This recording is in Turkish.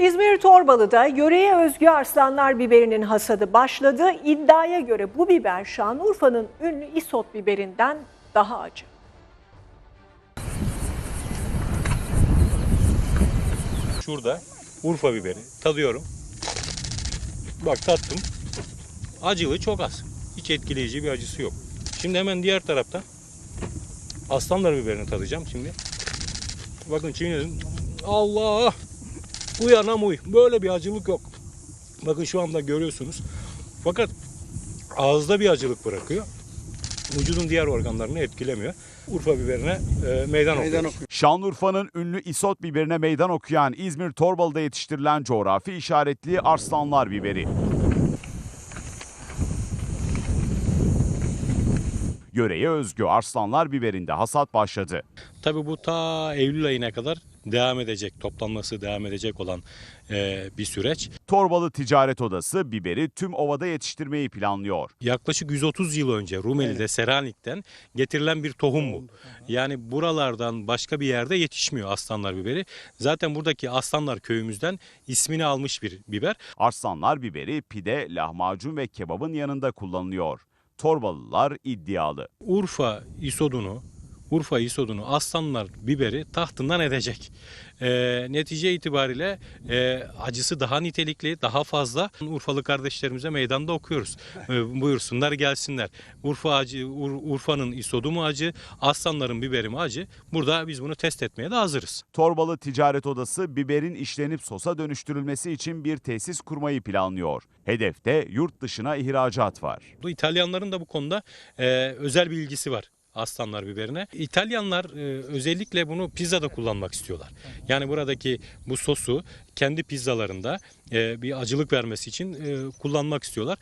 İzmir Torbalı'da yöreye özgü arslanlar biberinin hasadı başladı. İddiaya göre bu biber Şanlıurfa'nın ünlü isot biberinden daha acı. Şurada Urfa biberi tadıyorum. Bak tattım. Acılığı çok az. Hiç etkileyici bir acısı yok. Şimdi hemen diğer tarafta aslanlar biberini tadacağım şimdi. Bakın çiğnedim. Allah! Uyanam uy. Böyle bir acılık yok. Bakın şu anda görüyorsunuz. Fakat ağızda bir acılık bırakıyor. Vücudun diğer organlarını etkilemiyor. Urfa biberine e, meydan, okuyoruz. Şanlıurfa'nın ünlü isot biberine meydan okuyan İzmir Torbalı'da yetiştirilen coğrafi işaretli arslanlar biberi. Yöreye özgü arslanlar biberinde hasat başladı. Tabii bu ta Eylül ayına kadar devam edecek, toplanması devam edecek olan e, bir süreç. Torbalı Ticaret Odası biberi tüm ovada yetiştirmeyi planlıyor. Yaklaşık 130 yıl önce Rumeli'de Selanik'ten getirilen bir tohum bu. Yani buralardan başka bir yerde yetişmiyor aslanlar biberi. Zaten buradaki aslanlar köyümüzden ismini almış bir biber. Arslanlar biberi pide, lahmacun ve kebabın yanında kullanılıyor. Torbalılar iddialı. Urfa isodunu, Urfa isodunu aslanlar biberi tahtından edecek. E, netice itibariyle e, acısı daha nitelikli, daha fazla. Urfalı kardeşlerimize meydanda okuyoruz. E, buyursunlar gelsinler. Urfa acı, Ur- Urfa'nın isodu mu acı, aslanların biberi mi acı? Burada biz bunu test etmeye de hazırız. Torbalı Ticaret Odası biberin işlenip sosa dönüştürülmesi için bir tesis kurmayı planlıyor. Hedefte yurt dışına ihracat var. Bu İtalyanların da bu konuda e, özel bir ilgisi var aslanlar biberine. İtalyanlar e, özellikle bunu pizzada kullanmak istiyorlar. Yani buradaki bu sosu kendi pizzalarında e, bir acılık vermesi için e, kullanmak istiyorlar.